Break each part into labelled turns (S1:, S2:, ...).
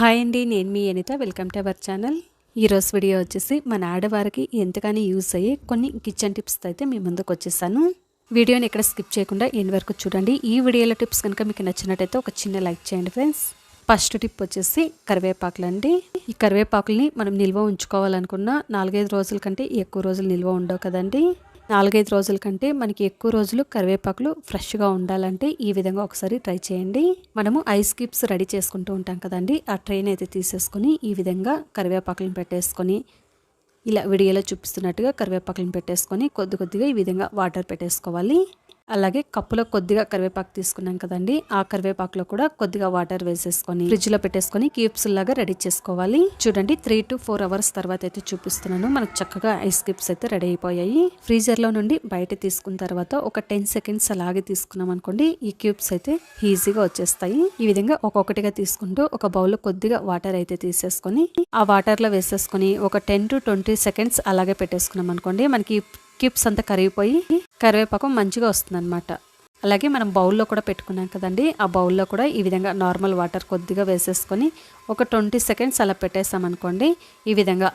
S1: Hi అండి నేను మీ Anitha. Welcome to our channel ఈరోజు వీడియో వచ్చేసి మన ఆడవారికి ఎంతగానో యూస్ అయ్యే కొన్ని కిచెన్ టిప్స్ అయితే మీ ముందుకు వచ్చేసాను. వీడియోని ఎక్కడ స్కిప్ చేయకుండా ఎండ్ వరకు చూడండి. ఈ వీడియోలో టిప్స్ కనుక మీకు నచ్చినట్టయితే ఒక చిన్న లైక్ చేయండి ఫ్రెండ్స్. ఫస్ట్ టిప్ వచ్చేసి కరివేపాకులు అండి. ఈ కరివేపాకుల్ని మనం నిల్వ ఉంచుకోవాలనుకున్న నాలుగైదు రోజుల కంటే ఎక్కువ రోజులు నిల్వ ఉండవు కదండి. నాలుగైదు రోజుల కంటే మనకి ఎక్కువ రోజులు కరివేపాకులు ఫ్రెష్గా ఉండాలంటే ఈ విధంగా ఒకసారి ట్రై చేయండి. మనము ఐస్ క్యూబ్స్ రెడీ చేసుకుంటూ ఉంటాం కదండి. ఆ ట్రైన్ అయితే తీసేసుకొని ఈ విధంగా కరివేపాకులను పెట్టేసుకొని ఇలా విడియలో చూపిస్తున్నట్టుగా కరివేపాకులను పెట్టేసుకొని కొద్ది కొద్దిగా ఈ విధంగా వాటర్ పెట్టేసుకోవాలి. అలాగే కప్పులో కొద్దిగా కరివేపాకు తీసుకున్నాం కదండి. ఆ కరివేపాకులో కూడా కొద్దిగా వాటర్ వేసేసుకొని ఫ్రిడ్జ్లో పెట్టేసుకొని క్యూబ్స్ లాగా రెడీ చేసుకోవాలి. చూడండి త్రీ టు ఫోర్ అవర్స్ తర్వాత అయితే చూపిస్తున్నాను. మనకు చక్కగా ఐస్ క్యూబ్స్ అయితే రెడీ అయిపోయాయి. ఫ్రీజర్లో నుండి బయట తీసుకున్న తర్వాత ఒక టెన్ సెకండ్స్ అలాగే తీసుకున్నాం అనుకోండి ఈ క్యూబ్స్ అయితే ఈజీగా వచ్చేస్తాయి. ఈ విధంగా ఒక్కొక్కటిగా తీసుకుంటూ ఒక బౌల్ కొద్దిగా వాటర్ అయితే తీసేసుకొని ఆ వాటర్లో వేసేసుకొని ఒక టెన్ టు ట్వంటీ సెకండ్స్ అలాగే పెట్టేసుకున్నాం అనుకోండి మనకి క్యూబ్స్ అంతా కరిగిపోయి కరివేపాకు మంచిగా వస్తుందన్నమాట. అలాగే మనం బౌల్లో కూడా పెట్టుకున్నాం కదండి. ఆ బౌల్లో కూడా ఈ విధంగా నార్మల్ వాటర్ కొద్దిగా వేసేసుకొని ఒక ట్వంటీ సెకండ్స్ అలా పెట్టేసామనుకోండి ఈ విధంగా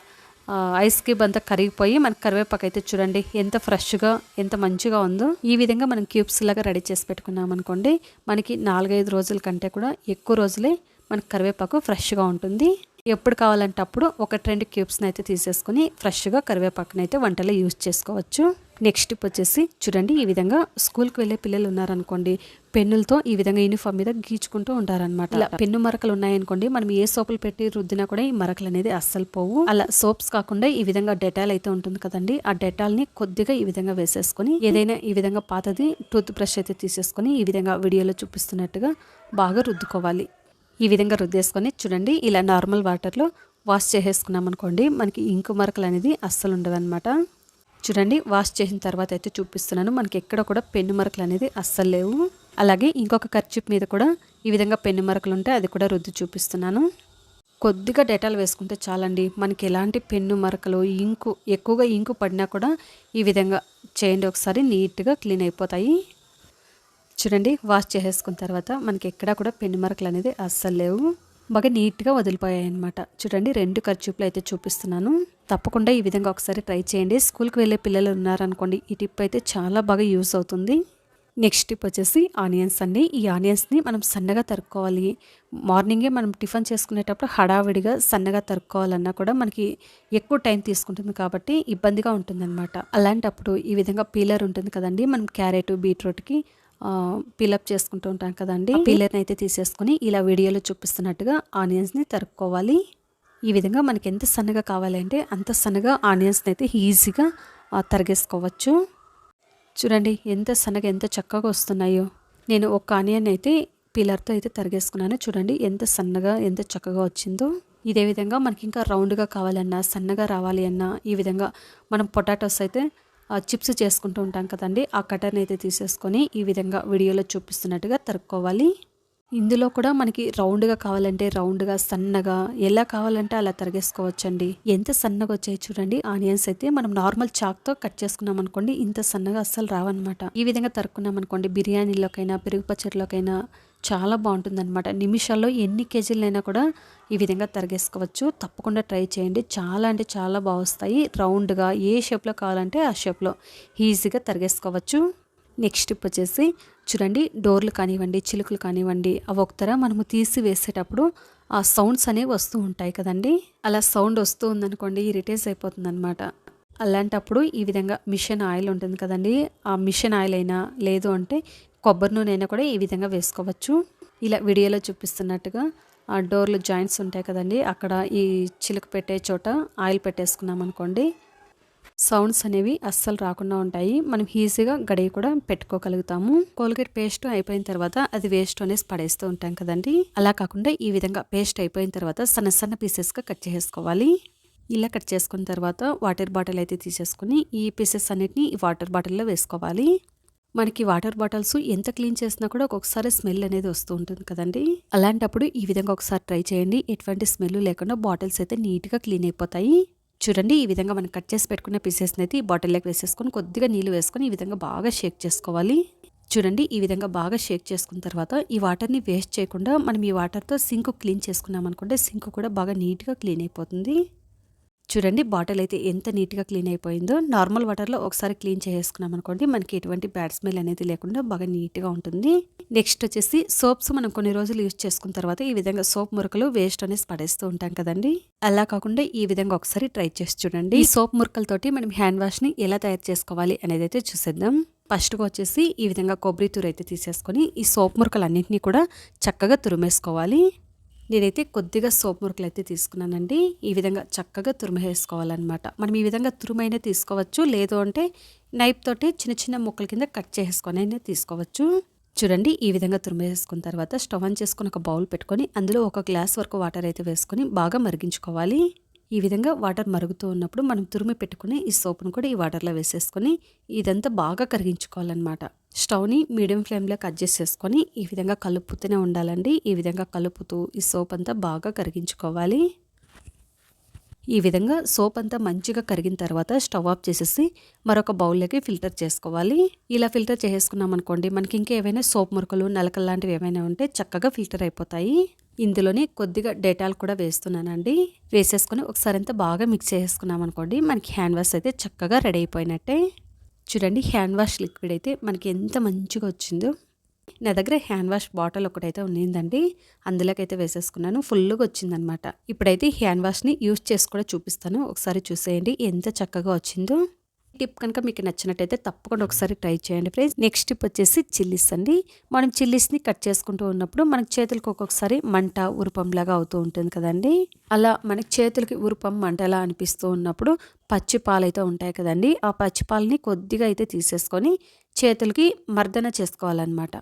S1: ఐస్ క్యూబ్ అంతా కరిగిపోయి మనకి కరివేపాకు అయితే చూడండి ఎంత ఫ్రెష్గా ఎంత మంచిగా ఉందో. ఈ విధంగా మనం క్యూబ్స్ లాగా రెడీ చేసి పెట్టుకున్నాం అనుకోండి మనకి నాలుగైదు రోజుల కంటే కూడా ఎక్కువ రోజులే మనకి కరివేపాకు ఫ్రెష్గా ఉంటుంది. ఎప్పుడు కావాలంటే అప్పుడు ఒక రెండు క్యూబ్స్ని అయితే తీసేసుకొని ఫ్రెష్గా కరివేపాకుని అయితే వంటలో యూజ్ చేసుకోవచ్చు. నెక్స్ట్ వచ్చేసి చూడండి ఈ విధంగా స్కూల్కి వెళ్ళే పిల్లలు ఉన్నారనుకోండి పెన్నులతో ఈ విధంగా యూనిఫామ్ మీద గీచుకుంటూ ఉంటారనమాట ఇలా పెన్ను మరకలు ఉన్నాయనుకోండి మనం ఏ సోపులు పెట్టి రుద్దినా కూడా ఈ మరకలు అనేది అస్సలు పోవు. అలా సోప్స్ కాకుండా ఈ విధంగా డెటాల్ అయితే ఉంటుంది కదండి ఆ డెటాల్ని కొద్దిగా ఈ విధంగా వేసేసుకొని ఏదైనా ఈ విధంగా పాతది టూత్ బ్రష్ అయితే తీసేసుకొని ఈ విధంగా వీడియోలో చూపిస్తున్నట్టుగా బాగా రుద్దుకోవాలి. ఈ విధంగా రుద్దేసుకొని చూడండి ఇలా నార్మల్ వాటర్లో వాష్ చేసేసుకున్నాం అనుకోండి మనకి ఇంకు మరకలు అనేది అస్సలు ఉండవన్నమాట చూడండి వాష్ చేసిన తర్వాత అయితే చూపిస్తున్నాను మనకి ఎక్కడ కూడా పెన్ను మరకలు అనేది అస్సలు లేవు. అలాగే ఇంకొక ఖర్చిప్ మీద కూడా ఈ విధంగా పెన్ను మరకలు ఉంటే అది కూడా రుద్ది చూపిస్తున్నాను. కొద్దిగా డెటాల్ వేసుకుంటే చాలండి మనకి ఎలాంటి పెన్ను మరకలు ఇంకు ఎక్కువగా ఇంకు పడినా కూడా ఈ విధంగా చేయండి ఒకసారి నీట్గా క్లీన్ అయిపోతాయి. చూడండి వాష్ చేసేసుకున్న తర్వాత మనకి ఎక్కడా కూడా పెన్ను మరకలు అనేది అస్సలు లేవు. బాగా నీట్గా వదిలిపోయాయి అనమాట చూడండి రెండు ఖర్చుపులు అయితే చూపిస్తున్నాను. తప్పకుండా ఈ విధంగా ఒకసారి ట్రై చేయండి. స్కూల్కి వెళ్ళే పిల్లలు ఉన్నారనుకోండి ఈ టిప్ అయితే చాలా బాగా యూస్ అవుతుంది. నెక్స్ట్ టిప్ వచ్చేసి ఆనియన్స్ అండి. ఈ ఆనియన్స్ని మనం సన్నగా తరుక్కోవాలి. మార్నింగే మనం టిఫిన్ చేసుకునేటప్పుడు హడావిడిగా సన్నగా తరుక్కోవాలన్నా కూడా మనకి ఎక్కువ టైం తీసుకుంటుంది కాబట్టి ఇబ్బందిగా ఉంటుందన్నమాట. అలాంటప్పుడు ఈ విధంగా పీలర్ ఉంటుంది కదండి మనం క్యారెట్ బీట్రూట్కి పిలప్ చేసుకుంటూ ఉంటాం కదండి. పిల్లర్ని అయితే తీసేసుకొని ఇలా వీడియోలో చూపిస్తున్నట్టుగా ఆనియన్స్ని తరుక్కోవాలి. ఈ విధంగా మనకి ఎంత సన్నగా కావాలంటే అంత సన్నగా ఆనియన్స్ని అయితే ఈజీగా తరిగేసుకోవచ్చు. చూడండి ఎంత సన్నగా ఎంత చక్కగా వస్తున్నాయో. నేను ఒక ఆనియన్ అయితే పిల్లర్తో అయితే తరిగేసుకున్నాను. చూడండి ఎంత సన్నగా ఎంత చక్కగా వచ్చిందో. ఇదే విధంగా మనకి ఇంకా రౌండ్గా కావాలన్నా సన్నగా రావాలి అన్నా ఈ విధంగా మనం పొటాటోస్ అయితే చిప్స్ చేసుకుంటూ ఉంటాం కదండి. ఆ కటర్ని అయితే తీసేసుకొని ఈ విధంగా వీడియోలో చూపిస్తున్నట్టుగా తరుక్కోవాలి. ఇందులో కూడా మనకి రౌండ్గా కావాలంటే రౌండ్గా సన్నగా ఎలా కావాలంటే అలా తరిగేసుకోవచ్చండి. ఎంత సన్నగా వచ్చాయి చూడండి. ఆనియన్స్ అయితే మనం నార్మల్ చాక్తో కట్ చేసుకున్నాం అనుకోండి ఇంత సన్నగా అస్సలు రావన్నమాట. ఈ విధంగా తరుక్కున్నాం అనుకోండి బిర్యానీలోకైనా పెరుగు పచ్చడిలోకైనా చాలా బాగుంటుందన్నమాట. నిమిషాల్లో ఎన్ని కేజీలైనా కూడా ఈ విధంగా తరిగేసుకోవచ్చు. తప్పకుండా ట్రై చేయండి. చాలా అంటే చాలా బాగా వస్తాయి రౌండ్గా ఏ షేప్లో కావాలంటే ఆ షేప్లో ఈజీగా తరిగేసుకోవచ్చు. నెక్స్ట్ టిప్ వచ్చేసి చూడండి డోర్లు కానివ్వండి చిలుకలు కానివ్వండి అవి ఒకతర మనము తీసి వేసేటప్పుడు ఆ సౌండ్స్ అనేవి వస్తూ ఉంటాయి కదండి. అలా సౌండ్ వస్తూ ఉందనుకోండి ఇరిటేజ్ అయిపోతుంది అనమాట అలాంటప్పుడు ఈ విధంగా మిషన్ ఆయిల్ ఉంటుంది కదండి. ఆ మిషన్ ఆయిల్ అయినా లేదు అంటే కొబ్బరి నూనె అయినా కూడా ఈ విధంగా వేసుకోవచ్చు. ఇలా వీడియోలో చూపిస్తున్నట్టుగా ఆ డోర్లు జాయింట్స్ ఉంటాయి కదండి అక్కడ ఈ చిలుక పెట్టే చోట ఆయిల్ పెట్టేసుకున్నాం అనుకోండి. సౌండ్స్ అనేవి అస్సలు రాకుండా ఉంటాయి. మనం ఈజీగా గడియ కూడా పెట్టుకోగలుగుతాము. కోల్గేట్ పేస్ట్ అయిపోయిన తర్వాత అది వేస్ట్ అనేసి పడేస్తూ ఉంటాం కదండి. అలా కాకుండా ఈ విధంగా పేస్ట్ అయిపోయిన తర్వాత సన్న సన్న పీసెస్గా కట్ చేసుకోవాలి ఇలా కట్ చేసుకున్న తర్వాత వాటర్ బాటిల్ అయితే తీసేసుకుని ఈ పీసెస్ అన్నిటిని ఈ వాటర్ బాటిల్లో వేసుకోవాలి. మనకి వాటర్ బాటిల్స్ ఎంత క్లీన్ చేసినా కూడా ఒక్కొక్కసారి స్మెల్ అనేది వస్తూ ఉంటుంది కదండి. అలాంటప్పుడు ఈ విధంగా ఒకసారి ట్రై చేయండి. ఎటువంటి స్మెల్ లేకుండా బాటిల్స్ అయితే నీట్గా క్లీన్ అయిపోతాయి. చూడండి ఈ విధంగా మనం కట్ చేసి పెట్టుకున్న పీసెస్ని అయితే ఈ బాటిల్లోకి వేసేసుకొని కొద్దిగా నీళ్ళు వేసుకొని ఈ విధంగా బాగా షేక్ చేసుకోవాలి. చూడండి ఈ విధంగా బాగా షేక్ చేసుకున్న తర్వాత ఈ వాటర్ని వేస్ట్ చేయకుండా మనం ఈ వాటర్తో సింక్ క్లీన్ చేసుకున్నాం అనుకుంటే సింక్ కూడా బాగా నీట్గా క్లీన్ అయిపోతుంది. చూడండి బాటిల్ అయితే ఎంత నీట్గా క్లీన్ అయిపోయిందో. నార్మల్ వాటర్లో ఒకసారి క్లీన్ చేసుకున్నాం అనుకోండి మనకి ఎటువంటి బ్యాడ్ స్మెల్ అనేది లేకుండా బాగా నీట్గా ఉంటుంది. నెక్స్ట్ వచ్చేసి సోప్స్ మనం కొన్ని రోజులు యూజ్ చేసుకున్న తర్వాత ఈ విధంగా సోప్ మురకలు వేస్ట్ అనేసి పడేస్తూ ఉంటాం కదండి. అలా కాకుండా ఈ విధంగా ఒకసారి ట్రై చేసి చూడండి. ఈ సోప్ మురకలతోటి మనం హ్యాండ్ వాష్ని ఎలా తయారు చేసుకోవాలి అనేది అయితే చూసేద్దాం. ఫస్ట్గా వచ్చేసి ఈ విధంగా కొబ్బరి తూరు అయితే తీసేసుకొని ఈ సోప్ మురకలన్నింటినీ కూడా చక్కగా తురిమేసుకోవాలి. నేనైతే కొద్దిగా సోప్ మురుకులు అయితే తీసుకున్నానండి. ఈ విధంగా చక్కగా తురిమేసుకోవాలన్నమాట. మనం ఈ విధంగా తురుమైనా తీసుకోవచ్చు. లేదు అంటే నైఫ్ తోటి చిన్న చిన్న ముక్కల కింద కట్ చేసుకొని అయినా తీసుకోవచ్చు. చూడండి ఈ విధంగా తురిమేసుకున్న తర్వాత స్టవ్ ఆన్ చేసుకుని ఒక బౌల్ పెట్టుకొని అందులో ఒక గ్లాస్ వరకు వాటర్ అయితే వేసుకొని బాగా మరిగించుకోవాలి. ఈ విధంగా వాటర్ మరుగుతూ ఉన్నప్పుడు మనం తురిమి పెట్టుకుని ఈ సోప్ను కూడా ఈ వాటర్లో వేసేసుకొని ఇదంతా బాగా కరిగించుకోవాలన్నమాట. స్టవ్ని మీడియం ఫ్లేమ్లోకి అడ్జస్ట్ చేసుకొని ఈ విధంగా కలుపుతూనే ఉండాలండి. ఈ విధంగా కలుపుతూ ఈ సోప్ అంతా బాగా కరిగించుకోవాలి. ఈ విధంగా సోప్ అంతా మంచిగా కరిగిన తర్వాత స్టవ్ ఆఫ్ చేసేసి మరొక బౌల్లోకి ఫిల్టర్ చేసుకోవాలి. ఇలా ఫిల్టర్ చేసుకున్నాం అనుకోండి మనకి ఇంకా ఏవైనా సోప్ మురకలు నలకలు లాంటివి ఏమైనా ఉంటే చక్కగా ఫిల్టర్ అయిపోతాయి. ఇందులోనే కొద్దిగా డేటాల్ కూడా వేస్తున్నానండి. వేసేసుకొని ఒకసారి అంతా బాగా మిక్స్ చేసుకున్నాం అనుకోండి మనకి హ్యాండ్ వాష్ అయితే చక్కగా రెడీ అయిపోయినట్టే. చూడండి హ్యాండ్ వాష్ లిక్విడ్ అయితే మనకి ఎంత మంచిగా వచ్చిందో. నా దగ్గర హ్యాండ్ వాష్ బాటిల్ ఒకటైతే ఉన్నిందండి అందులోకైతే వేసేసుకున్నాను ఫుల్గా వచ్చిందనమాట. ఇప్పుడైతే హ్యాండ్ వాష్ని యూస్ చేసి కూడా చూపిస్తాను ఒకసారి చూసేయండి ఎంత చక్కగా వచ్చిందో. టిప్ కనుక మీకు నచ్చినట్టయితే తప్పకుండా ఒకసారి ట్రై చేయండి ఫ్రెండ్స్. నెక్స్ట్ టిప్ వచ్చేసి చిల్లీస్ అండి. మనం చిల్లీస్ని కట్ చేసుకుంటూ ఉన్నప్పుడు మనకి చేతులకు ఒక్కొక్కసారి మంట ఉరుపంలాగా అవుతూ ఉంటుంది కదండి. అలా మనకి చేతులకి ఉరుపం మంటలా అనిపిస్తూ ఉన్నప్పుడు పచ్చి పాలైతే అయితే ఉంటాయి కదండి. ఆ పచ్చి పాలని కొద్దిగా అయితే తీసేసుకొని చేతులకి మర్దన చేసుకోవాలన్నమాట.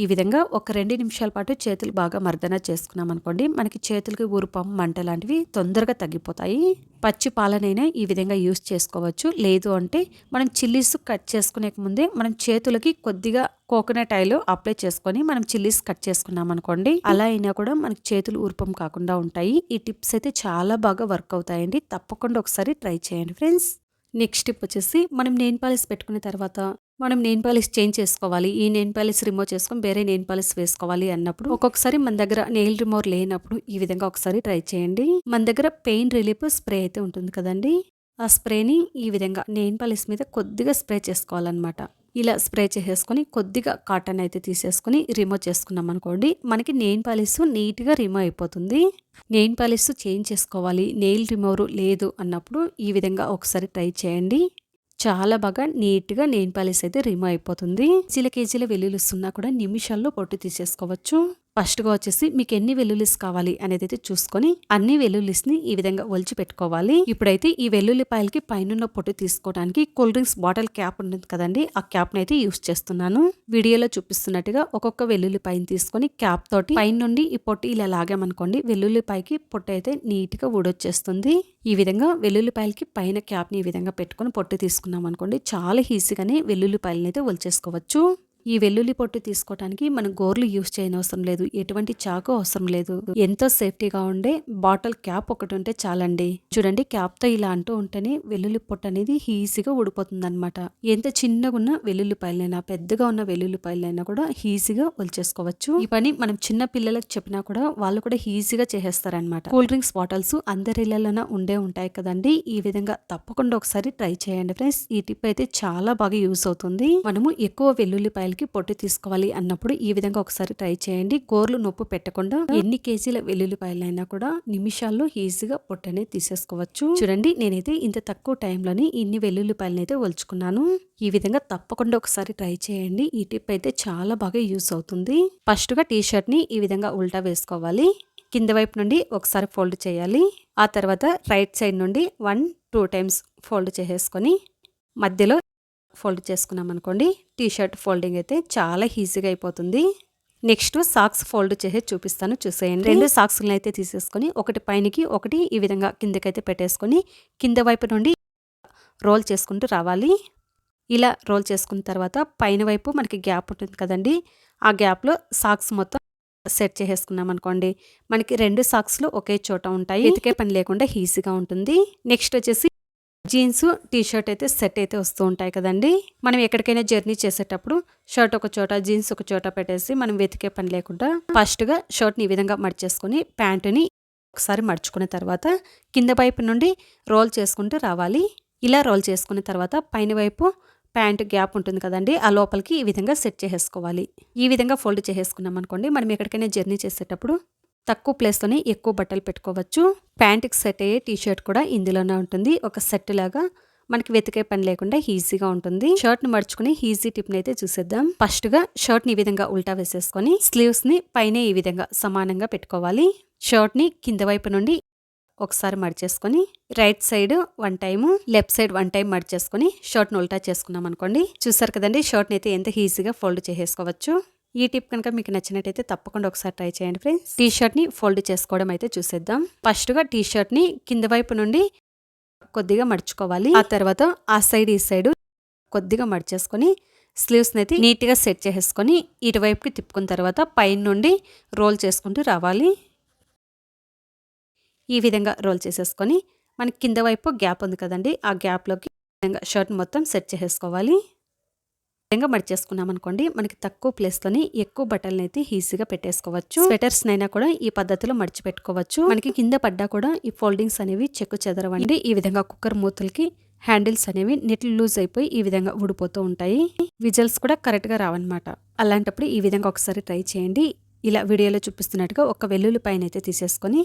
S1: ఈ విధంగా ఒక రెండు నిమిషాల పాటు చేతులు బాగా మర్దన చేసుకున్నాం అనుకోండి మనకి చేతులకి ఊరుపం మంట లాంటివి తొందరగా తగ్గిపోతాయి. పచ్చి పాలనైనా ఈ విధంగా యూస్ చేసుకోవచ్చు. లేదు అంటే మనం చిల్లీస్ కట్ చేసుకునే ముందే మనం చేతులకి కొద్దిగా కోకోనట్ ఆయిల్ అప్లై చేసుకొని మనం చిల్లీస్ కట్ చేసుకున్నాం అనుకోండి అలా అయినా కూడా మనకి చేతులు ఊర్పం కాకుండా ఉంటాయి. ఈ టిప్స్ అయితే చాలా బాగా వర్క్ అవుతాయండి. తప్పకుండా ఒకసారి ట్రై చేయండి ఫ్రెండ్స్. నెక్స్ట్ టిప్ వచ్చేసి మనం నెయిన్ పాలిస్ పెట్టుకున్న తర్వాత మనం నెయిన్ పాలిస్ చేంజ్ చేసుకోవాలి ఈ నెయిన్ పాలిస్ రిమూవ్ చేసుకొని వేరే నెయిన్ పాలిస్ వేసుకోవాలి అన్నప్పుడు ఒక్కొక్కసారి మన దగ్గర నెయిల్ రిమూవర్ లేనప్పుడు ఈ విధంగా ఒకసారి ట్రై చేయండి. మన దగ్గర పెయిన్ రిలీఫ్ స్ప్రే అయితే ఉంటుంది కదండి. ఆ స్ప్రేని ఈ విధంగా నెయిన్ పాలిస్ మీద కొద్దిగా స్ప్రే చేసుకోవాలన్నమాట. ఇలా స్ప్రే చేసేసుకొని కొద్దిగా కాటన్ అయితే తీసేసుకొని రిమూవ్ చేసుకున్నాం అనుకోండి మనకి నెయిన్ పాలిస్ నీట్గా రిమూవ్ అయిపోతుంది. నెయిన్ పాలిస్ చేంజ్ చేసుకోవాలి నెయిల్ రిమూవర్ లేదు అన్నప్పుడు ఈ విధంగా ఒకసారి ట్రై చేయండి. చాలా బాగా నీట్గా నేను పాలిస్ అయితే రిమూవ్ అయిపోతుంది. కేజీల కేజీల వెల్లుల్లిస్తున్నా కూడా నిమిషాల్లో పొట్టు తీసేసుకోవచ్చు. ఫస్ట్గా వచ్చేసి మీకు ఎన్ని వెల్లుల్లిస్ కావాలి అనేది అయితే చూసుకొని అన్ని వెల్లుల్లిస్ని ఈ విధంగా ఒలిచి పెట్టుకోవాలి. ఇప్పుడైతే ఈ వెల్లుల్లిపాయలకి పైనున్న పొట్టు తీసుకోవడానికి కూల్ డ్రింక్స్ బాటిల్ క్యాప్ ఉంటుంది కదండి ఆ క్యాప్ని అయితే యూస్ చేస్తున్నాను. వీడియోలో చూపిస్తున్నట్టుగా ఒక్కొక్క వెల్లుల్లిపాయని తీసుకొని క్యాప్ తోటి పైన నుండి ఈ పొట్టు ఇలా లాగామనుకోండి వెల్లుల్లిపాయకి పొట్టు అయితే నీట్గా ఊడొచ్చేస్తుంది. ఈ విధంగా వెల్లుల్లిపాయలకి పైన క్యాప్ని ఈ విధంగా పెట్టుకొని పొట్టు తీసుకున్నాం అనుకోండి చాలా ఈజీగానే వెల్లుల్లిపాయలని అయితే ఒలిచేసుకోవచ్చు. ఈ వెల్లుల్లి పొట్టు తీసుకోవడానికి మనం గోర్లు యూస్ చేయనవసరం లేదు. ఎటువంటి చాకు అవసరం లేదు. ఎంతో సేఫ్టీగా ఉండే బాటిల్ క్యాప్ ఒకటి ఉంటే చాలండి. చూడండి క్యాప్తో ఇలా అంటూ ఉంటేనే వెల్లుల్లి పొట్టు అనేది ఈజీగా ఊడిపోతుంది అనమాట ఎంత చిన్నగా ఉన్న వెల్లుల్లిపాయలైనా పెద్దగా ఉన్న వెల్లుల్లిపాయలైనా కూడా ఈజీగా వల్చేసుకోవచ్చు ఈ పని మనం చిన్న పిల్లలకు చెప్పినా కూడా వాళ్ళు కూడా ఈజీగా చేసేస్తారనమాట కూల్ డ్రింక్స్ బాటిల్స్ అందరి ఇళ్ళలోనే ఉండే ఉంటాయి కదండి. ఈ విధంగా తప్పకుండా ఒకసారి ట్రై చేయండి ఫ్రెండ్స్. ఈ టిప్ అయితే చాలా బాగా యూస్ అవుతుంది. మనము ఎక్కువ వెల్లుల్లిపాయలు వెల్లుల్లిపాయలకి పొట్టు తీసుకోవాలి అన్నప్పుడు ఈ విధంగా ఒకసారి ట్రై చేయండి. గోర్లు నొప్పు పెట్టకుండా ఎన్ని కేజీల వెల్లుల్లిపాయలైనా కూడా నిమిషాల్లో ఈజీగా పొట్టు అనేది తీసేసుకోవచ్చు. చూడండి నేనైతే ఇంత తక్కువ టైంలోనే ఇన్ని వెల్లుల్లిపాయలను అయితే ఒలుచుకున్నాను. ఈ విధంగా తప్పకుండా ఒకసారి ట్రై చేయండి. ఈ టిప్ అయితే చాలా బాగా యూస్ అవుతుంది. ఫస్ట్గా టీ షర్ట్ని ఈ విధంగా ఉల్టా వేసుకోవాలి. కింద వైపు నుండి ఒకసారి ఫోల్డ్ చేయాలి. ఆ తర్వాత రైట్ సైడ్ నుండి వన్ టూ టైమ్స్ ఫోల్డ్ చేసేసుకొని మధ్యలో ఫోల్డ్ చేసుకున్నాం అనుకోండి టీ షర్ట్ ఫోల్డింగ్ అయితే చాలా ఈజీగా అయిపోతుంది. నెక్స్ట్ సాక్స్ ఫోల్డ్ చేసి చూపిస్తాను చూసేయండి. రెండు సాక్స్లను అయితే తీసేసుకొని ఒకటి పైనకి ఒకటి ఈ విధంగా కిందకైతే పెట్టేసుకొని కింద వైపు నుండి రోల్ చేసుకుంటూ రావాలి. ఇలా రోల్ చేసుకున్న తర్వాత పైన వైపు మనకి గ్యాప్ ఉంటుంది కదండి ఆ గ్యాప్లో సాక్స్ మొత్తం సెట్ చేసేసుకున్నాం అనుకోండి మనకి రెండు సాక్స్లు ఒకే చోట ఉంటాయి. ఇటుకే పని లేకుండా ఈజీగా ఉంటుంది. నెక్స్ట్ వచ్చేసి జీన్స్ టీ షర్ట్ అయితే సెట్ అయితే వస్తూ ఉంటాయి కదండి. మనం ఎక్కడికైనా జర్నీ చేసేటప్పుడు షర్ట్ ఒక చోట జీన్స్ ఒక చోట పెట్టేసి మనం వెతికే పని లేకుండా ఫస్ట్గా షర్ట్ని ఈ విధంగా మడిచేసుకొని ప్యాంటుని ఒకసారి మడుచుకున్న తర్వాత కింద వైపు నుండి రోల్ చేసుకుంటూ రావాలి. ఇలా రోల్ చేసుకున్న తర్వాత పైన వైపు ప్యాంట్ గ్యాప్ ఉంటుంది కదండి ఆ లోపలికి ఈ విధంగా సెట్ చేసేసుకోవాలి. ఈ విధంగా ఫోల్డ్ చేసేసుకున్నాం అనుకోండి మనం ఎక్కడికైనా జర్నీ చేసేటప్పుడు తక్కువ ప్లేస్తోనే ఎక్కువ బట్టలు పెట్టుకోవచ్చు. ప్యాంట్కి సెట్ అయ్యే టీ షర్ట్ కూడా ఇందులోనే ఉంటుంది. ఒక సెట్ లాగా మనకి వెతికే పని లేకుండా ఈజీగా ఉంటుంది. షర్ట్ను మడుచుకుని ఈజీ టిప్ అయితే చూసేద్దాం. ఫస్ట్గా షర్ట్ని ఈ విధంగా ఉల్టా వేసేసుకొని స్లీవ్స్ని పైన ఈ విధంగా సమానంగా పెట్టుకోవాలి. షర్ట్ని కింద వైపు నుండి ఒకసారి మడిచేసుకొని right side one time left side one time మడిచేసుకొని షర్ట్ని ఉల్టా చేసుకున్నాం అనుకోండి చూసారు కదండి షర్ట్ని అయితే ఎంత ఈజీగా ఫోల్డ్ చేసేసుకోవచ్చు. ఈ టిప్ కనుక మీకు నచ్చినట్టయితే తప్పకుండా ఒకసారి ట్రై చేయండి ఫ్రెండ్స్. టీ షర్ట్ని ఫోల్డ్ చేసుకోవడం అయితే చూసేద్దాం. ఫస్ట్గా టీ షర్ట్ని కింద వైపు నుండి కొద్దిగా మడుచుకోవాలి. ఆ తర్వాత ఆ సైడ్ ఈ సైడ్ కొద్దిగా మడిచేసుకొని స్లీవ్స్ని అయితే నీట్గా సెట్ చేసేసుకొని ఇటువైపుకి తిప్పుకున్న తర్వాత పైన నుండి రోల్ చేసుకుంటూ రావాలి. ఈ విధంగా రోల్ చేసేసుకొని మనకి కింద వైపు గ్యాప్ ఉంది కదండి ఆ గ్యాప్లోకి విధంగా షర్ట్ మొత్తం సెట్ చేసేసుకోవాలి. విధంగా మడిచేసుకున్నాం అనుకోండి మనకి తక్కువ ప్లేస్తోని ఎక్కువ బట్టలను అయితే ఈజీగా పెట్టేసుకోవచ్చు. స్వెటర్స్ నైనా కూడా ఈ పద్ధతిలో మడిచి పెట్టుకోవచ్చు మనకి కింద పడ్డా కూడా ఈ ఫోల్డింగ్స్ అనేవి చెక్కు చెదరవండి. ఈ విధంగా కుక్కర్ మూతలకి హ్యాండిల్స్ అనేవి నెట్లు లూజ్ అయిపోయి ఈ విధంగా ఊడిపోతూ ఉంటాయి. విజల్స్ కూడా కరెక్ట్గా రావన్నమాట. అలాంటప్పుడు ఈ విధంగా ఒకసారి ట్రై చేయండి. ఇలా వీడియోలో చూపిస్తున్నట్టుగా ఒక వెల్లుల్లి పైన అయితే తీసేసుకొని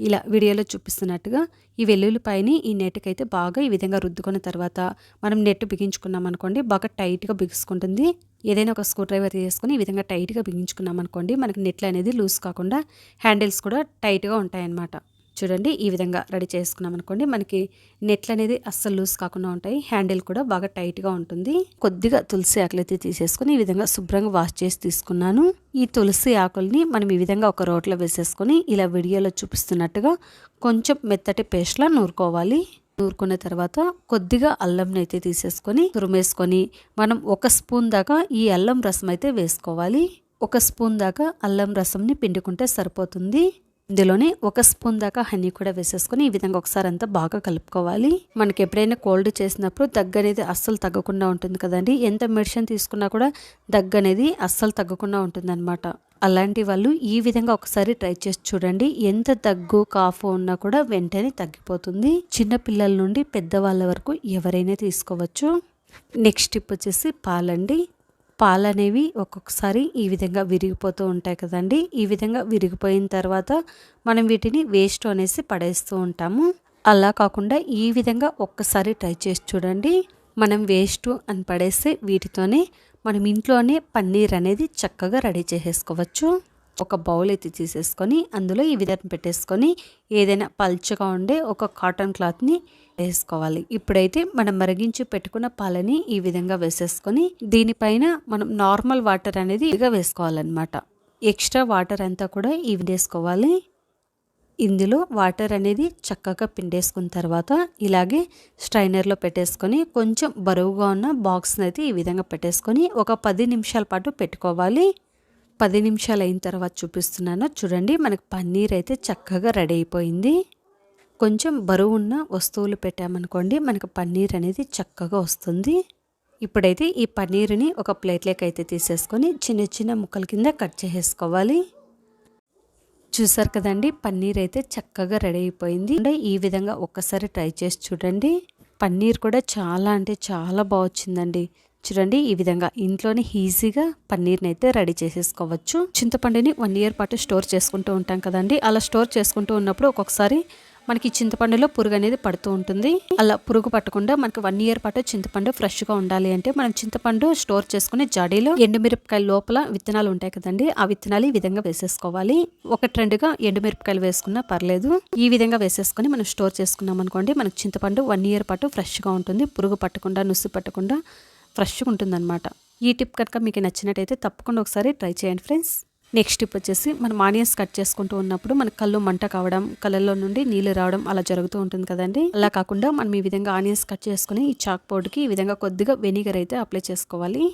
S1: ఇలా వీడియోలో చూపిస్తున్నట్టుగా ఈ వెల్లుల్లిపాయని ఈ నెట్కైతే బాగా ఈ విధంగా రుద్దుకున్న తర్వాత మనం నెట్ బిగించుకున్నాం అనుకోండి బాగా టైట్గా బిగుసుకుంటుంది. ఏదైనా ఒక స్క్రూ డ్రైవర్ తీసుకొని ఈ విధంగా టైట్గా బిగించుకున్నాం అనుకోండి మనకి నెట్లు అనేది లూజ్ కాకుండా హ్యాండిల్స్ కూడా టైట్గా ఉంటాయన్నమాట. చూడండి ఈ విధంగా రెడీ చేసుకున్నాం అనుకోండి మనకి నెట్లు అనేది అస్సలు లూజ్ కాకుండా ఉంటాయి. హ్యాండిల్ కూడా బాగా టైట్గా ఉంటుంది. కొద్దిగా తులసి ఆకులైతే తీసేసుకొని ఈ విధంగా శుభ్రంగా వాష్ చేసి తీసుకున్నాను. ఈ తులసి ఆకుల్ని మనం ఈ విధంగా ఒక రోట్లో వేసేసుకొని ఇలా వీడియోలో చూపిస్తున్నట్టుగా కొంచెం మెత్తటి పేస్ట్లా నూరుకోవాలి. నూరుకున్న తర్వాత కొద్దిగా అల్లంని అయితే తీసేసుకొని తురుమేసుకొని మనం ఒక స్పూన్ దాకా ఈ అల్లం రసం అయితే వేసుకోవాలి. ఒక స్పూన్ దాకా అల్లం రసంని పిండుకుంటే సరిపోతుంది. ఇందులోనే ఒక స్పూన్ దాకా హనీ కూడా వేసేసుకొని ఈ విధంగా ఒకసారి అంతా బాగా కలుపుకోవాలి. మనకి ఎప్పుడైనా కోల్డ్ చేసినప్పుడు దగ్గు అనేది అస్సలు తగ్గకుండా ఉంటుంది కదండి. ఎంత మెడిసిన్ తీసుకున్నా కూడా దగ్గు అనేది అస్సలు తగ్గకుండా ఉంటుందన్నమాట. అలాంటి వాళ్ళు ఈ విధంగా ఒకసారి ట్రై చేసి చూడండి. ఎంత దగ్గు కాఫ్ ఉన్నా కూడా వెంటనే తగ్గిపోతుంది. చిన్న పిల్లల నుండి పెద్దవాళ్ళ వరకు ఎవరైనా తీసుకోవచ్చు. నెక్స్ట్ టిప్ వచ్చేసి పాలండి. పాలు అనేవి ఒక్కొక్కసారి ఈ విధంగా విరిగిపోతూ ఉంటాయి కదండి. ఈ విధంగా విరిగిపోయిన తర్వాత మనం వీటిని వేస్ట్ అనేసి పడేస్తూ ఉంటాము. అలా కాకుండా ఈ విధంగా ఒక్కసారి ట్రై చేసి చూడండి. మనం వేస్ట్ అని పడేస్తే వీటితోనే మనం ఇంట్లోనే పన్నీర్ అనేది చక్కగా రెడీ చేసేసుకోవచ్చు. ఒక బౌల్ అయితే తీసేసుకొని అందులో ఈ విధంగా పెట్టేసుకొని ఏదైనా పల్చగా ఉండే ఒక కాటన్ క్లాత్ని వేసుకోవాలి. ఇప్పుడైతే మనం మరిగించి పెట్టుకున్న పాలని ఈ విధంగా వేసేసుకొని దీనిపైన మనం నార్మల్ వాటర్ అనేది ఇక వేసుకోవాలన్నమాట. ఎక్స్ట్రా వాటర్ అంతా కూడా ఇవి వేసుకోవాలి. ఇందులో వాటర్ అనేది చక్కగా పిండేసుకున్న తర్వాత ఇలాగే స్ట్రైనర్లో పెట్టేసుకొని కొంచెం బరువుగా ఉన్న బాక్స్ని అయితే ఈ విధంగా పెట్టేసుకొని ఒక పది నిమిషాల పాటు పెట్టుకోవాలి. పది నిమిషాలు అయిన తర్వాత చూపిస్తున్నాను. చూడండి మనకు పన్నీర్ అయితే చక్కగా రెడీ అయిపోయింది. కొంచెం బరువు ఉన్న వస్తువులు పెట్టామనుకోండి మనకు పన్నీర్ అనేది చక్కగా వస్తుంది. ఇప్పుడైతే ఈ పన్నీర్ని ఒక ప్లేట్లోకి అయితే తీసేసుకొని చిన్న చిన్న ముక్కల కింద కట్ చేసేసుకోవాలి. చూసారు కదండి పన్నీర్ అయితే చక్కగా రెడీ అయిపోయింది. ఈ విధంగా ఒక్కసారి ట్రై చేసి చూడండి. పన్నీర్ కూడా చాలా అంటే చాలా బాగా వచ్చిందండి. చూడండి ఈ విధంగా ఇంట్లోనే ఈజీగా పన్నీర్ని అయితే రెడీ చేసేసుకోవచ్చు. చింతపండుని వన్ ఇయర్ పాటు స్టోర్ చేసుకుంటూ ఉంటాం కదండి. అలా స్టోర్ చేసుకుంటూ ఉన్నప్పుడు ఒక్కొక్కసారి మనకి చింతపండులో పురుగు అనేది పడుతూ ఉంటుంది. అలా పురుగు పట్టకుండా మనకి వన్ ఇయర్ పాటు చింతపండు ఫ్రెష్గా ఉండాలి అంటే మనం చింతపండు స్టోర్ చేసుకునే జాడీలో ఎండుమిరపకాయల లోపల విత్తనాలు ఉంటాయి కదండి. ఆ విత్తనాలు ఈ విధంగా వేసేసుకోవాలి. ఒకటి రెండుగా ఎండుమిరపకాయలు వేసుకున్నా పర్లేదు. ఈ విధంగా వేసేసుకొని మనం స్టోర్ చేసుకున్నాం అనుకోండి మనకి చింతపండు వన్ ఇయర్ పాటు ఫ్రెష్గా ఉంటుంది. పురుగు పట్టకుండా నుసి పట్టకుండా ఫ్రెష్గా ఉంటుందన్నమాట. ఈ టిప్ కనుక మీకు నచ్చినట్టయితే తప్పకుండా ఒకసారి ట్రై చేయండి ఫ్రెండ్స్. నెక్స్ట్ టిప్ వచ్చేసి మనం ఆనియన్స్ కట్ చేసుకుంటూ ఉన్నప్పుడు మన కళ్ళు మంట కావడం కళ్ళల్లో నుండి నీళ్ళు రావడం అలా జరుగుతూ ఉంటుంది కదండి. అలా కాకుండా మనం ఈ విధంగా ఆనియన్స్ కట్ చేసుకుని ఈ చాక్ బోర్డ్కి ఈ విధంగా కొద్దిగా వెనిగర్ అయితే అప్లై చేసుకోవాలి.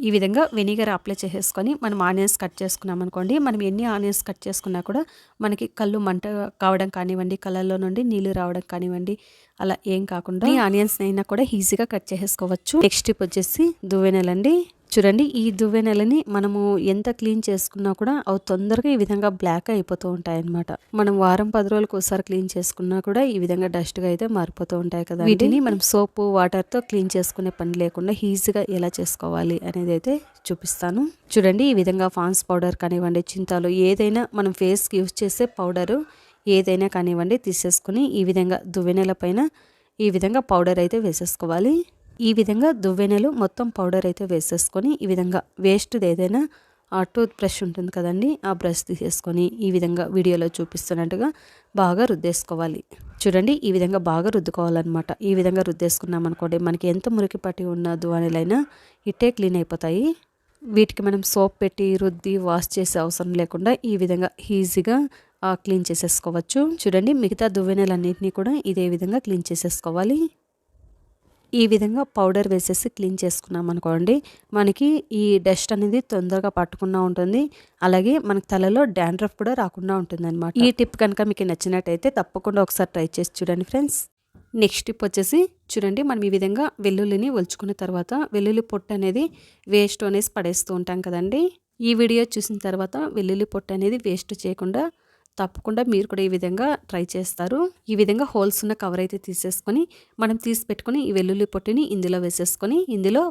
S1: ఈ విధంగా వెనిగర్ అప్లై చేసేసుకొని మనం ఆనియన్స్ కట్ చేసుకున్నాం అనుకోండి మనం ఎన్ని ఆనియన్స్ కట్ చేసుకున్నా కూడా మనకి కళ్ళు మంట కావడం కానివ్వండి కళ్ళల్లో నుండి నీళ్ళు రావడం కానివ్వండి అలా ఏం కాకుండా ఈ ఆనియన్స్ అయినా కూడా ఈజీగా కట్ చేసేసుకోవచ్చు. నెక్స్ట్ టిప్ వచ్చేసి దువ్వెనలండి. చూడండి ఈ దువ్వెనలని మనము ఎంత క్లీన్ చేసుకున్నా కూడా అవి తొందరగా ఈ విధంగా బ్లాక్ అయిపోతూ ఉంటాయి అనమాట మనం వారం పది రోజులకు ఒకసారి క్లీన్ చేసుకున్నా కూడా ఈ విధంగా డస్ట్గా అయితే మారిపోతూ ఉంటాయి కదా. వీటిని మనం సోపు వాటర్తో క్లీన్ చేసుకునే పని లేకుండా ఈజీగా ఎలా చేసుకోవాలి అనేది అయితే చూపిస్తాను. చూడండి ఈ విధంగా ఫాన్స్ పౌడర్ కానివ్వండి చింతాలు ఏదైనా మనం ఫేస్కి యూజ్ చేసే పౌడరు ఏదైనా కానివ్వండి తీసేసుకుని ఈ విధంగా దువ్వెనెల పైన ఈ విధంగా పౌడర్ అయితే వేసేసుకోవాలి. ఈ విధంగా దువ్వెనలు మొత్తం పౌడర్ అయితే వేసేసుకొని ఈ విధంగా వేస్ట్ది ఏదైనా ఆ టూత్ బ్రష్ ఉంటుంది కదండి ఆ బ్రష్ తీసేసుకొని ఈ విధంగా వీడియోలో చూపిస్తున్నట్టుగా బాగా రుద్దేసుకోవాలి. చూడండి ఈ విధంగా బాగా రుద్దుకోవాలన్నమాట. ఈ విధంగా రుద్దేసుకున్నాం అనుకోండి మనకి ఎంత మురికి పట్టి ఉన్న దువానెలైనా ఇట్టే క్లీన్ అయిపోతాయి. వీటికి మనం సోప్ పెట్టి రుద్ది వాష్ చేసే అవసరం లేకుండా ఈ విధంగా ఈజీగా క్లీన్ చేసేసుకోవచ్చు. చూడండి మిగతా దువ్వెనలన్నింటినీ కూడా ఇదే విధంగా క్లీన్ చేసేసుకోవాలి. ఈ విధంగా పౌడర్ వేసేసి క్లీన్ చేసుకున్నాం అనుకోండి మనకి ఈ డస్ట్ అనేది తొందరగా పట్టకుండా ఉంటుంది. అలాగే మనకి తలలో డాండ్రఫ్ కూడా రాకుండా ఉంటుంది అనమాట ఈ టిప్ కనుక మీకు నచ్చినట్టయితే తప్పకుండా ఒకసారి ట్రై చేసి చూడండి ఫ్రెండ్స్. నెక్స్ట్ టిప్ వచ్చేసి చూడండి మనం ఈ విధంగా వెల్లుల్లిని ఒలుచుకున్న తర్వాత వెల్లుల్లి పొట్టు అనేది వేస్ట్ అనేసి పడేస్తూ ఉంటాం కదండి. ఈ వీడియో చూసిన తర్వాత వెల్లుల్లి పొట్టు అనేది వేస్ట్ చేయకుండా తప్పకుండా మీరు కూడా ఈ విధంగా ట్రై చేస్తారు. ఈ విధంగా హోల్స్ ఉన్న కవర్ అయితే తీసేసుకొని మనం తీసి పెట్టుకొని ఈ వెల్లుల్లి పొట్టిని ఇందులో వేసేసుకొని ఇందులో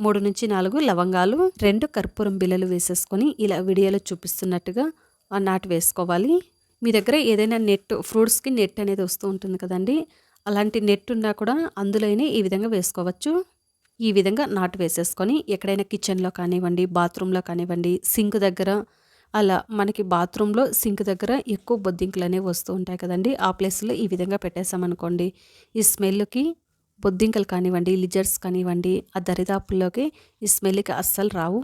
S1: మూడు నుంచి నాలుగు లవంగాలు రెండు కర్పూరం బిల్లలు వేసేసుకొని ఇలా వీడియోలో చూపిస్తున్నట్టుగా నాటు వేసుకోవాలి. మీ దగ్గర ఏదైనా నెట్ ఫ్రూట్స్కి నెట్ అనేది వస్తూ ఉంటుంది కదండి అలాంటి నెట్ ఉన్నా కూడా అందులోనే ఈ విధంగా వేసుకోవచ్చు. ఈ విధంగా నాటు వేసేసుకొని ఎక్కడైనా కిచెన్లో కానివ్వండి బాత్రూంలో కానివ్వండి సింక్ దగ్గర అలా మనకి బాత్రూంలో సింక్ దగ్గర ఎక్కువ బొద్దింకలు అనేవి వస్తూ ఉంటాయి కదండి. ఆ ప్లేస్లో ఈ విధంగా పెట్టేసామనుకోండి ఈ స్మెల్కి బొద్దింకలు కానివ్వండి లిజర్స్ కానివ్వండి ఆ దరిదాపుల్లోకి ఈ స్మెల్కి అస్సలు రావు.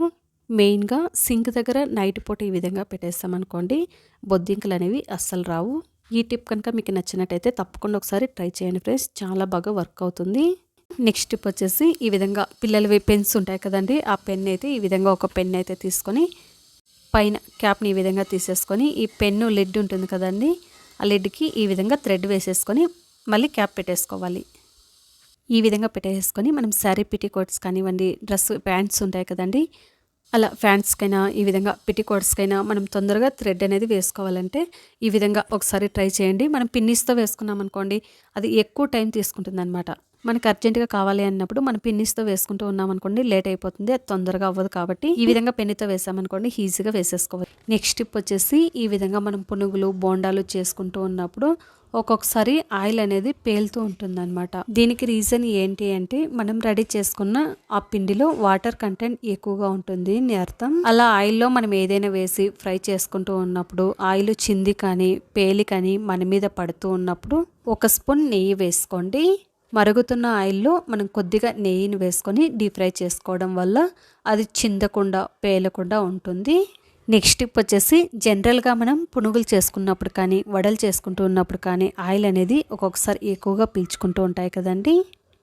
S1: మెయిన్గా సింక్ దగ్గర నైట్ పూట ఈ విధంగా పెట్టేస్తామనుకోండి బొద్దింకలు అనేవి అస్సలు రావు. ఈ టిప్ కనుక మీకు నచ్చినట్టయితే తప్పకుండా ఒకసారి ట్రై చేయండి ఫ్రెండ్స్. చాలా బాగా వర్క్ అవుతుంది. నెక్స్ట్ టిప్ వచ్చేసి ఈ విధంగా పిల్లలవి పెన్స్ ఉంటాయి కదండి ఆ పెన్ అయితే ఈ విధంగా ఒక పెన్ అయితే తీసుకొని పైన క్యాప్ని ఈ విధంగా తీసేసుకొని ఈ పెన్ను లిడ్ ఉంటుంది కదండి ఆ లిడ్కి ఈ విధంగా థ్రెడ్ వేసేసుకొని మళ్ళీ క్యాప్ పెట్టేసుకోవాలి. ఈ విధంగా పెట్టేసుకొని మనం శారీ పిటికోట్స్ కానివ్వండి డ్రెస్ ప్యాంట్స్ ఉంటాయి కదండి అలా ప్యాంట్స్కైనా ఈ విధంగా పిటికోట్స్కైనా మనం తొందరగా థ్రెడ్ అనేది వేసుకోవాలంటే ఈ విధంగా ఒకసారి ట్రై చేయండి. మనం పిన్నిస్తో వేసుకున్నాం అనుకోండి అది ఎక్కువ టైం తీసుకుంటుంది అనమాట మనకి అర్జెంటుగా కావాలి అన్నప్పుడు మనం పిన్నిస్తో వేసుకుంటూ ఉన్నామనుకోండి లేట్ అయిపోతుంది అది తొందరగా అవ్వదు కాబట్టి ఈ విధంగా పెన్నుతో వేసామనుకోండి ఈజీగా వేసేసుకోవాలి. నెక్స్ట్ టిప్ వచ్చేసి ఈ విధంగా మనం పునుగులు బోండాలు చేసుకుంటూ ఉన్నప్పుడు ఒక్కొక్కసారి ఆయిల్ అనేది పేలుతూ ఉంటుందన్నమాట. దీనికి రీజన్ ఏంటి అంటే మనం రెడీ చేసుకున్న ఆ పిండిలో వాటర్ కంటెంట్ ఎక్కువగా ఉంటుంది అని అర్థం. అలా ఆయిల్లో మనం ఏదైనా వేసి ఫ్రై చేసుకుంటూ ఉన్నప్పుడు ఆయిల్ చింది కానీ పేలి కానీ మన మీద పడుతూ ఉన్నప్పుడు ఒక స్పూన్ నెయ్యి వేసుకోండి. మరుగుతున్న ఆయిల్లో మనం కొద్దిగా నెయ్యిని వేసుకొని డీప్ ఫ్రై చేసుకోవడం వల్ల అది చిందకుండా పేలకుండా ఉంటుంది. నెక్స్ట్ టిప్ వచ్చేసి జనరల్గా మనం పునుగులు చేసుకున్నప్పుడు కానీ వడలు చేసుకుంటూ ఉన్నప్పుడు కానీ ఆయిల్ అనేది ఒక్కొక్కసారి ఎక్కువగా పీల్చుకుంటూ ఉంటాయి కదండి.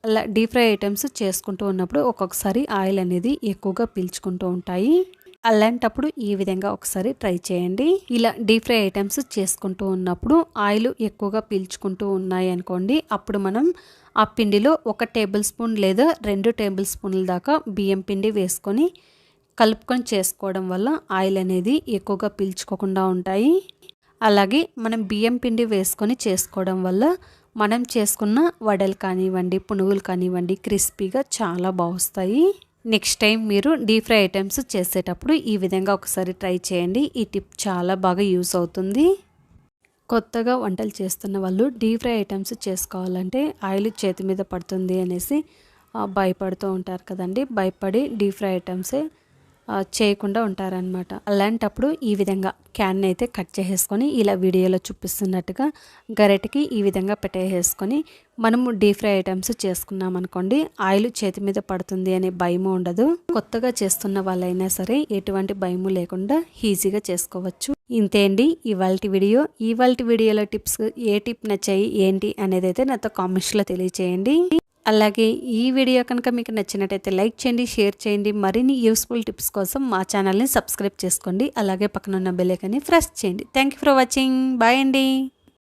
S1: అలా డీప్ ఫ్రై ఐటమ్స్ చేసుకుంటూ ఉన్నప్పుడు ఒక్కొక్కసారి ఆయిల్ అనేది ఎక్కువగా పీల్చుకుంటూ ఉంటాయి. అలాంటప్పుడు ఈ విధంగా ఒకసారి ట్రై చేయండి. ఇలా డీప్ ఫ్రై ఐటమ్స్ చేసుకుంటూ ఉన్నప్పుడు ఆయిల్ ఎక్కువగా పీల్చుకుంటూ ఉన్నాయి అనుకోండి. అప్పుడు మనం ఆ పిండిలో ఒక టేబుల్ స్పూన్ లేదా రెండు టేబుల్ స్పూన్ల దాకా బియ్యం పిండి వేసుకొని కలుపుకొని చేసుకోవడం వల్ల ఆయిల్ అనేది ఎక్కువగా పీల్చుకోకుండా ఉంటాయి. అలాగే మనం బియ్యం పిండి వేసుకొని చేసుకోవడం వల్ల మనం చేసుకున్న వడలు కానివ్వండి పునుగులు కానివ్వండి క్రిస్పీగా చాలా బాగుస్తాయి. నెక్స్ట్ టైం మీరు డీప్ ఫ్రై ఐటమ్స్ చేసేటప్పుడు ఈ విధంగా ఒకసారి ట్రై చేయండి. ఈ టిప్ చాలా బాగా యూస్ అవుతుంది. కొత్తగా వంటలు చేస్తున్న వాళ్ళు డీప్ ఫ్రై ఐటమ్స్ చేసుకోవాలంటే ఆయిల్ చేతి మీద పడుతుంది అనేసి భయపడుతూ ఉంటారు కదండి. భయపడి డీప్ ఫ్రై ఐటమ్సే చేయకుండా ఉంటారనమాట అలాంటప్పుడు ఈ విధంగా క్యాన్ అయితే కట్ చేసేసుకొని ఇలా వీడియోలో చూపిస్తున్నట్టుగా గరెటకి ఈ విధంగా పెట్టేసుకొని మనము డీప్ ఫ్రై ఐటమ్స్ చేసుకున్నాం అనుకోండి ఆయిల్ చేతి మీద పడుతుంది అనే భయము ఉండదు. కొత్తగా చేస్తున్న వాళ్ళైనా సరే ఎటువంటి భయము లేకుండా ఈజీగా చేసుకోవచ్చు. ఇంతే అండి ఇవాళ వీడియో. ఇవాళ వీడియోలో టిప్స్ ఏ టిప్ నచ్చాయి ఏంటి అనేది అయితే నాతో కామెంట్స్లో తెలియచేయండి. అలాగే ఈ వీడియో కనుక మీకు నచ్చినట్టయితే లైక్ చేయండి షేర్ చేయండి. మరిన్ని యూస్ఫుల్ టిప్స్ కోసం మా ఛానల్ని సబ్స్క్రైబ్ చేసుకోండి. అలాగే పక్కన ఉన్న ప్రెస్ చేయండి. Thank you for watching bye అండి.